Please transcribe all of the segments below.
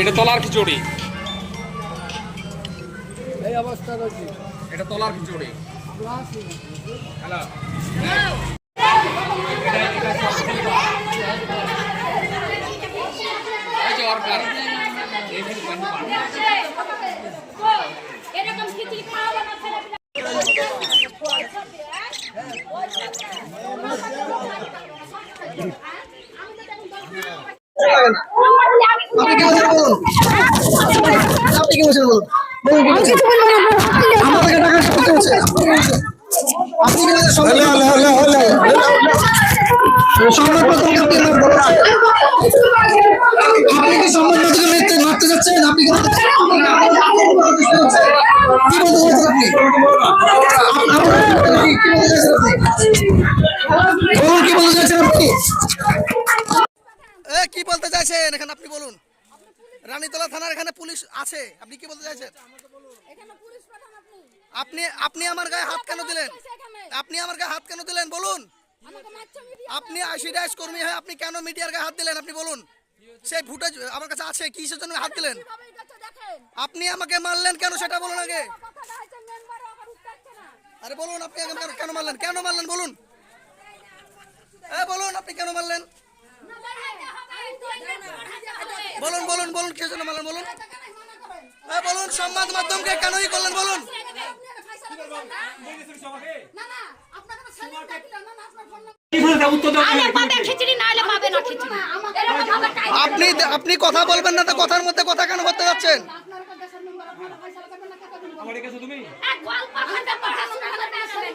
এটা তলার খিচুড়ি। এই অবস্থা রয়েছে। এটা তলার খিচুড়ি। হ্যালো এই যে অর্গার এইখানে পানি পানি এরকম খিচুড়ি খাওয়াবো না ছেলেপিলে আপনি কি বলছেন বলুন আমাদেরকে টাকা করতে হচ্ছে আপনি কি বলছেন হলে সংবাদ মাধ্যমকে আপনি কি সংবাদ মাধ্যমকে মারতে মারতে যাচ্ছেন আপনি? কি বলতে চাচ্ছেন আপনি বলুন, কি বলতে চাচ্ছেন আপনি? কি বলতে চাইছেন? এখানে আপনি বলুন। রানীতলা থানার এখানে পুলিশ আছে। আপনি কি বলতে চাইছেন? আপনি আপনি আমার গায়ে হাত কেন দিলেন? আপনি আমার গায়ে হাত কেন দিলেন? বলুন। আপনি আশি ডাইস কর্মী হয়ে আপনি কেন মিডিয়ার গায়ে হাত দিলেন? আপনি বলুন। সেই ফুটেজ আমার কাছে আছে। কিসের জন্য হাত দিলেন? আপনি আমাকে মারলেন কেন? সেটা বলুন আগে। আরে বলুন আপনি কেন- মারলেন? কেন মারলেন বলুন। এ বলুন আপনি কেন মারলেন? বলুন বলুন বলুন কি জন্য মারলেন বলুন। এ বলুন সংবাদ মাধ্যমকে কেনই করলেন বলুন। আপনি আপনি কথা বলবেন না তো কথার মধ্যে কথা কেন করতে যাচ্ছেন? পড়াশোনা করতে আসেন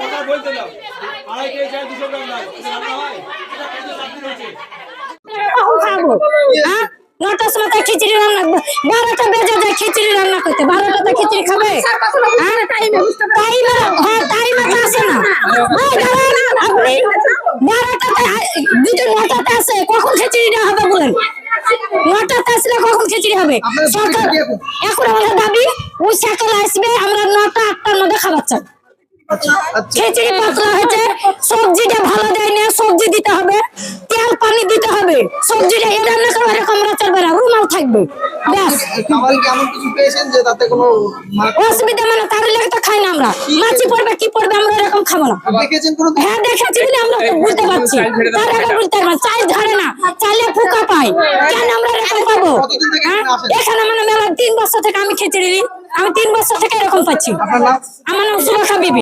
কথা বলতে দাও। আড়াই কেজি চাল দুশো গ্রাম এটা রান্না হয়? হ্যাঁ? নটার সময় তাই খিচুড়ি রান্না বারোটা বেজে যায় খিচুড়ি রান্না করতে। বারোটাতে খিচুড়ি খাবে। হ্যাঁ? টাইমে হ্যাঁ টাইমে তো আসে না। আপনি বারোটাতে দুটো নটাতে আসে। কখন খিচুড়িটা হবে বলেন? নটাতে আসলে কখন খিচুড়ি হবে? আপনাদের এখন? আমাদের দাবি ওই সকালে আসবে আমরা নটা আটটার মধ্যে খাবার চাই। খিচুড়ি পাতলা হয়েছে সবজিটা ভালো দেয় না সবজি দিতে হবে। তেল পানি দিতে হবে। সবজিটা এ রান্না করে এরকম রুমাল থাকবে। কোনো মারা- অসুবিধা মানে তার লেগে তো খাই না আমরা। মাছি পড়বে কি পড়বে আমরা এরকম খাব না। হ্যাঁ দেখেছি আমরা বুঝতে পারছি। তার আগে বুঝতে পারব চাল ধরে না চালে ফুকা পাই কেন আমরা এরকম পাবো কতদিন? এখানে মানে মেলা তিন বছর থেকে আমি খিচুড়ি। আমি তিন বছর থেকে এরকম পাচ্ছি। আমার নাম সুরেখা বিবি।